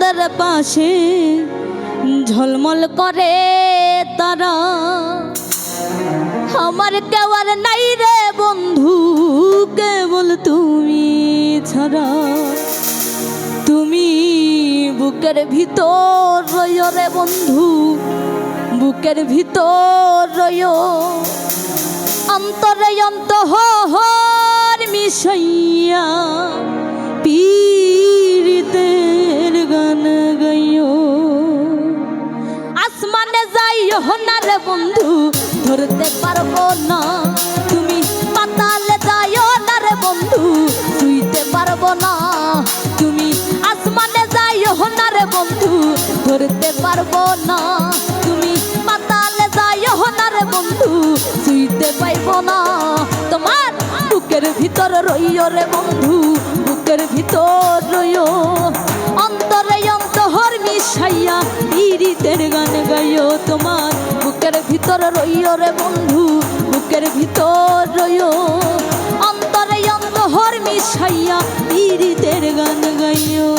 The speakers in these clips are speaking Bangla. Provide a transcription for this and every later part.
চাঁদের পাশে ঝলমল করে তারা। আমার কেওয়ার নাই রে বন্ধু, কেবল তুমি ছাড়া। তুমি বুকের ভিতর রয় রে বন্ধু, বুকের ভিতর রয় অন্তরে অন্তহর মিশাইয়া পীড়িতের আসমানে যাইও না রে বন্ধু, ধরতে পারব না। তুমি পাতালে যাইও না রে বন্ধু শুইতে পারব না। তুমি আসমানে যাইও না রে বন্ধু, ধরতে পারব না। তুমি পাতালে যাইও না রে বন্ধু শুইতে পাইবো না। তোমার বুকের ভিতর রইও রে বন্ধু, বুকের ভিতর রইও। অন্তরে অন্তহর মিশাইয়া ইরিতের গান তোমার বুকের ভিতর রইও রে বন্ধু, বুকের ভিতর রইও। অন্তরে অন্তহর মিশাইয়া পীড়িতের গান গাইও।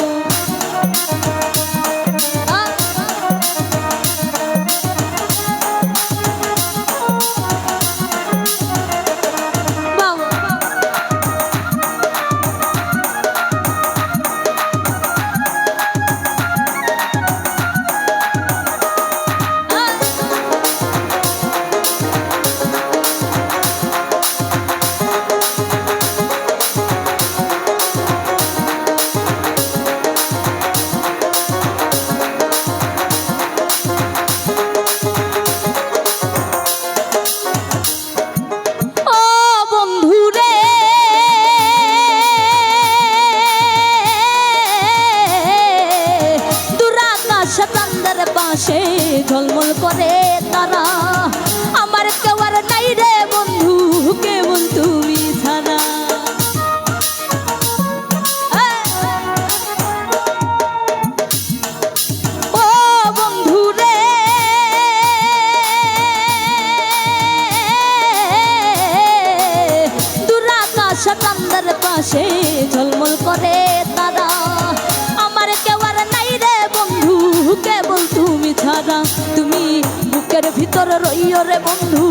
বুকের রইয় রে বন্ধু,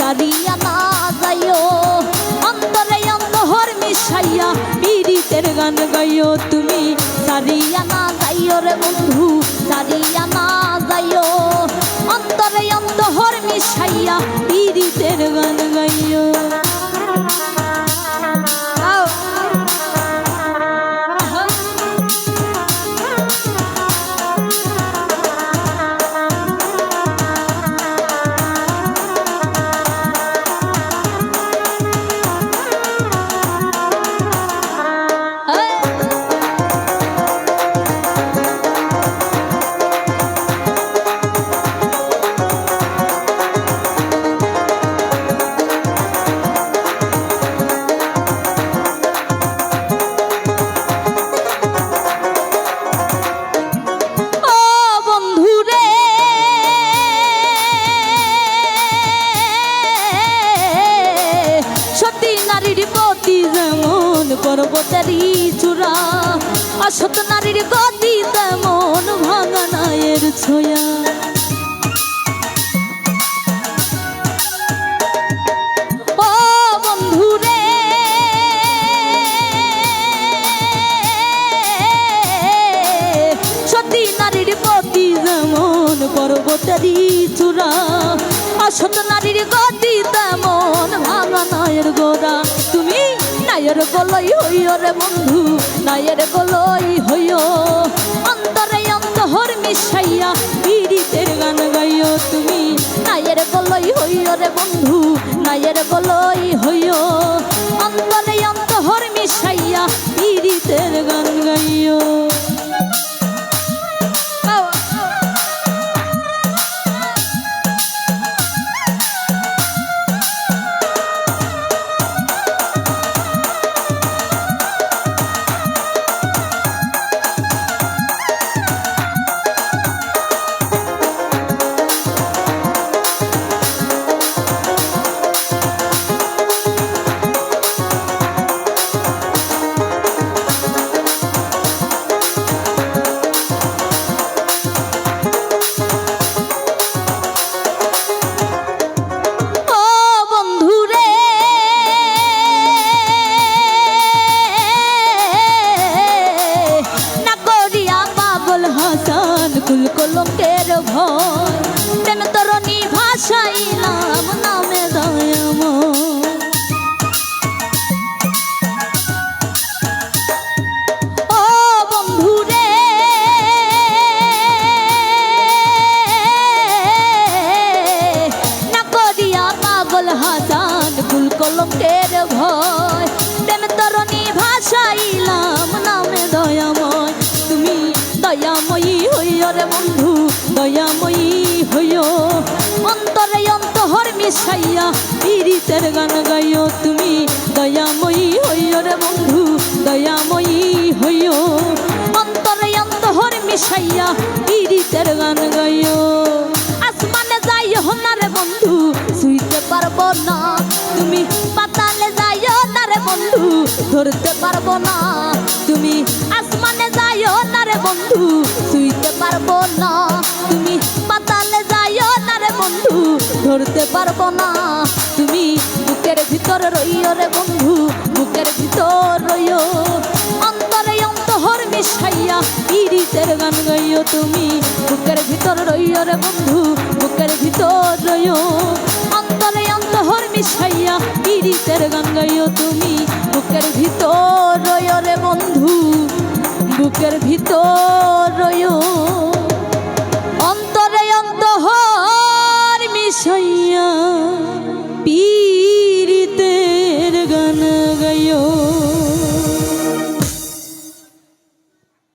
দাঁড়িয়া না যাইও। অন্তরে অন্তহর মিশাইয়া পীড়িতের গান গাইও তুমি। দাঁড়িয়া না যাইও রে বন্ধু, দাঁড়িয়া না যাইও। অন্তরে অন্তহর মিশাইয়া পীড়িতের পর্বতেরই চূড়া। অসত নারীর গতি তেমন ভাঙা নায়ের ছোয়া। পর্বতেরই চূড়া। অসত নারীর গতি তেমন ভাঙা নায়ের গোড়া। নায়ের গলই হইও রে বন্ধু, নায়ের গলই হইও। অন্তরে অন্তহর মিশাইয়া পীড়িতের গান গাইও তুমি। নায়ের গলই হইও রে বন্ধু, নায়ের গলই হয় কেন তরণী ভাষাইলাম নামে দয়াম ও বন্ধু রে না করিয়া পাগল হাসান ফুল কলঙ্কের ভয় মিশাইয়া পীড়িতের গান গাইও, তুমি দয়াময়ী হইয় রে বন্ধু, দয়াময়ী হইয় অন্তরে অন্তহর মিশাইয়া পীড়িতের গান গাইও। আসমানে যাইও না রে বন্ধু, শুইতে পারব না। তুমি পাতালে যাইও না রে বন্ধু, ধরতে পারব না। তুমি আসমানে যাইও না রে বন্ধু, শুইতে পারব না। ধরতে পারব না। তুমি বুকের ভিতর রইও রে বন্ধু, বুকের ভিতর রইও। অন্তরে অন্তহর মিশাইয়া ইরিতের গান গাইও তুমি। বুকের ভিতর রইও রে বন্ধু, বুকের ভিতর রইও। অন্তরে অন্তহর মিশাইয়া ইরিতের গান গাইও তুমি। বুকের ভিতর রইও রে বন্ধু, বুকের ভিতর রইও।